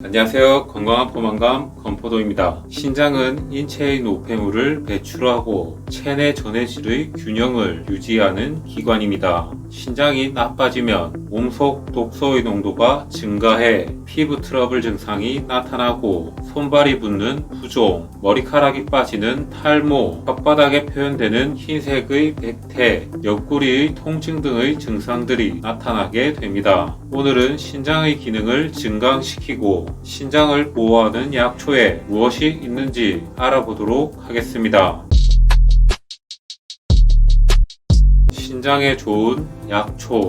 안녕하세요. 건강한 포만감 건포도입니다. 신장은 인체의 노폐물을 배출하고 체내 전해질의 균형을 유지하는 기관입니다. 신장이 나빠지면 몸속 독소의 농도가 증가해 피부 트러블 증상이 나타나고 손발이 붓는 부종, 머리카락이 빠지는 탈모, 혓바닥에 표현되는 흰색의 백태, 옆구리의 통증 등의 증상들이 나타나게 됩니다. 오늘은 신장의 기능을 증강시키고 신장을 보호하는 약초에 무엇이 있는지 알아보도록 하겠습니다. 신장에 좋은 약초.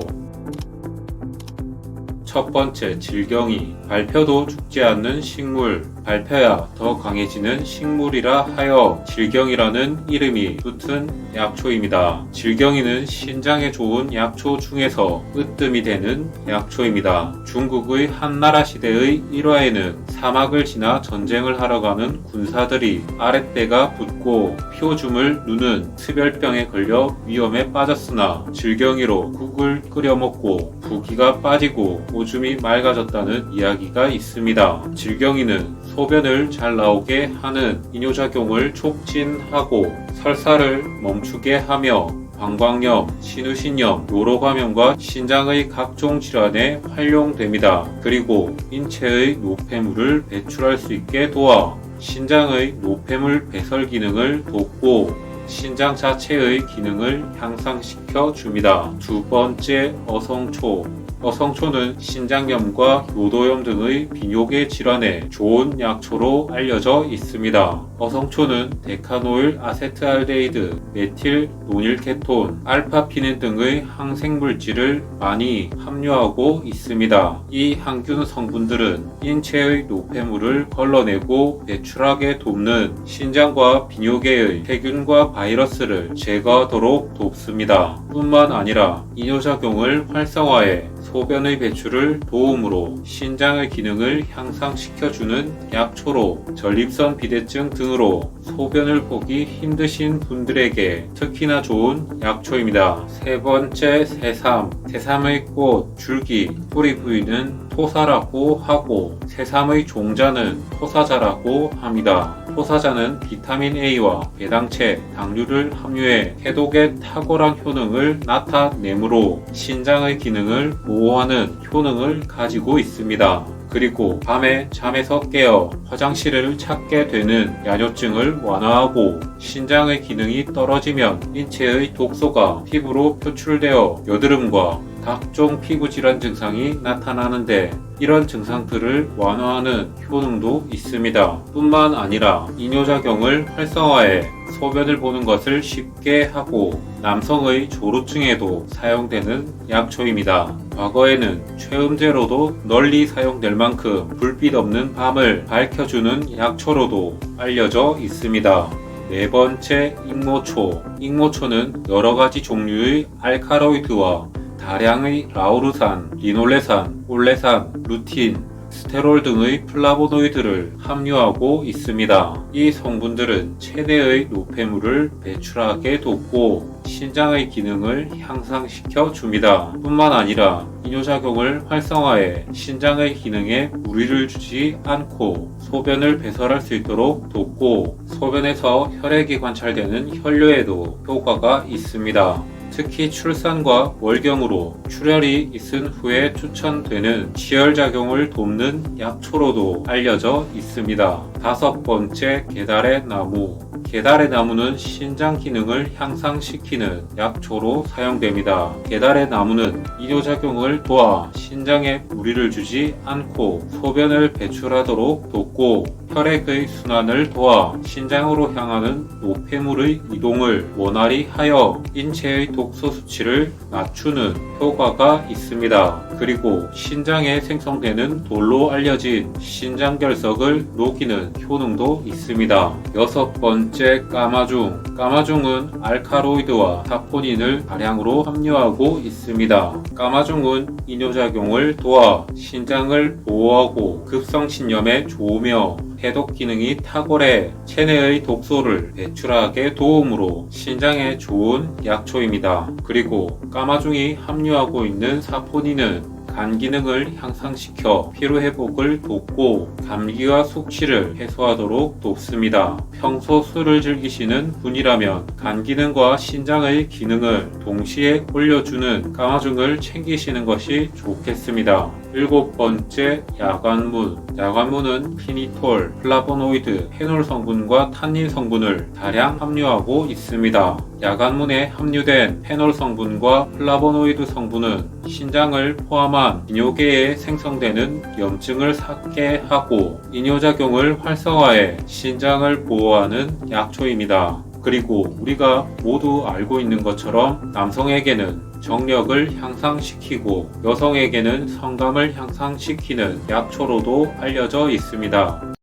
첫 번째 질경이. 발표도 죽지 않는 식물 발표야 더 강해지는 식물이라 하여 질경이라는 이름이 붙은 약초입니다. 질경이는 신장에 좋은 약초 중에서 으뜸이 되는 약초입니다. 중국의 한나라 시대의 일화에는 사막을 지나 전쟁을 하러 가는 군사들이 아랫배가 붓고 피오줌을 누는 흡열병에 걸려 위험에 빠졌으나 질경이로 국을 끓여 먹고 부기가 빠지고 오줌이 맑아졌다는 이야기가 있습니다. 질경이는 소변을 잘 나오게 하는 이뇨작용을 촉진하고 설사를 멈추게 하며 방광염, 신우신염, 요로감염과 신장의 각종 질환에 활용됩니다. 그리고 인체의 노폐물을 배출할 수 있게 도와 신장의 노폐물 배설 기능을 돕고 신장 자체의 기능을 향상시 켜 줍니다. 두 번째 어성초. 어성초는 신장염과 요도염 등의 비뇨계 질환에 좋은 약초로 알려져 있습니다. 어성초는 데카노일 아세트알데히드, 메틸 노닐케톤, 알파피넨 등의 항생물질을 많이 함유하고 있습니다. 이 항균 성분들은 인체의 노폐물을 걸러내고 배출하게 돕는 신장과 비뇨계의 세균과 바이러스를 제거하도록 돕습니다. 뿐만 아니라 이뇨작용을 활성화해 소변의 배출을 도움으로 신장의 기능을 향상시켜주는 약초로 전립선 비대증 등으로 소변을 보기 힘드신 분들에게 특히나 좋은 약초입니다. 세 번째 새삼. 새삼의 꽃, 줄기, 뿌리 부위는 토사라고 하고 새삼의 종자는 토사자라고 합니다. 토사자는 비타민 A와 배당체, 당류를 함유해 해독에 탁월한 효능을 나타내므로 신장의 기능을 보호하는 효능을 가지고 있습니다. 그리고 밤에 잠에서 깨어 화장실을 찾게 되는 야뇨증을 완화하고 신장의 기능이 떨어지면 인체의 독소가 피부로 표출되어 여드름과 각종 피부 질환 증상이 나타나는데 이런 증상들을 완화하는 효능도 있습니다. 뿐만 아니라 이뇨작용을 활성화해 소변을 보는 것을 쉽게 하고 남성의 조루증에도 사용되는 약초입니다. 과거에는 최음제로도 널리 사용될 만큼 불빛 없는 밤을 밝혀주는 약초로도 알려져 있습니다. 네 번째 익모초. 익모초는 여러 가지 종류의 알카로이드와 다량의 라우르산, 리놀레산, 올레산, 루틴, 스테롤 등의 플라보노이드를 함유하고 있습니다. 이 성분들은 체내의 노폐물을 배출하게 돕고 신장의 기능을 향상시켜 줍니다. 뿐만 아니라 이뇨작용을 활성화해 신장의 기능에 무리를 주지 않고 소변을 배설할 수 있도록 돕고 소변에서 혈액이 관찰되는 혈뇨에도 효과가 있습니다. 특히 출산과 월경으로 출혈이 있은 후에 추천되는 치열작용을 돕는 약초로도 알려져 있습니다. 다섯 번째 계달의 나무. 계달의 나무는 신장 기능을 향상시키는 약초로 사용됩니다. 계달의 나무는 이뇨작용을 도와 신장에 무리를 주지 않고 소변을 배출하도록 돕고 혈액의 순환을 도와 신장으로 향하는 노폐물의 이동을 원활히 하여 인체의 독소 수치를 낮추는 효과가 있습니다. 그리고 신장에 생성되는 돌로 알려진 신장결석을 녹이는 효능도 있습니다. 여섯 번째 까마중. 까마중은 알카로이드와 사포닌을 다량으로 함유하고 있습니다. 까마중은 이뇨작용을 도와 신장을 보호하고 급성신염에 좋으며 해독 기능이 탁월해 체내의 독소를 배출하게 도움으로 신장에 좋은 약초입니다. 그리고 까마중이 함유하고 있는 사포닌은 간 기능을 향상시켜 피로 회복을 돕고 감기와 숙취를 해소하도록 돕습니다. 평소 술을 즐기시는 분이라면 간 기능과 신장의 기능을 동시에 올려주는 까마중을 챙기시는 것이 좋겠습니다. 일곱 번째, 야간문. 야간문은 피니톨, 플라보노이드, 페놀 성분과 탄닌 성분을 다량 함유하고 있습니다. 야간문에 함유된 페놀 성분과 플라보노이드 성분은 신장을 포함한 이뇨계에 생성되는 염증을 삭게 하고 이뇨작용을 활성화해 신장을 보호하는 약초입니다. 그리고 우리가 모두 알고 있는 것처럼 남성에게는 정력을 향상시키고 여성에게는 성감을 향상시키는 약초로도 알려져 있습니다.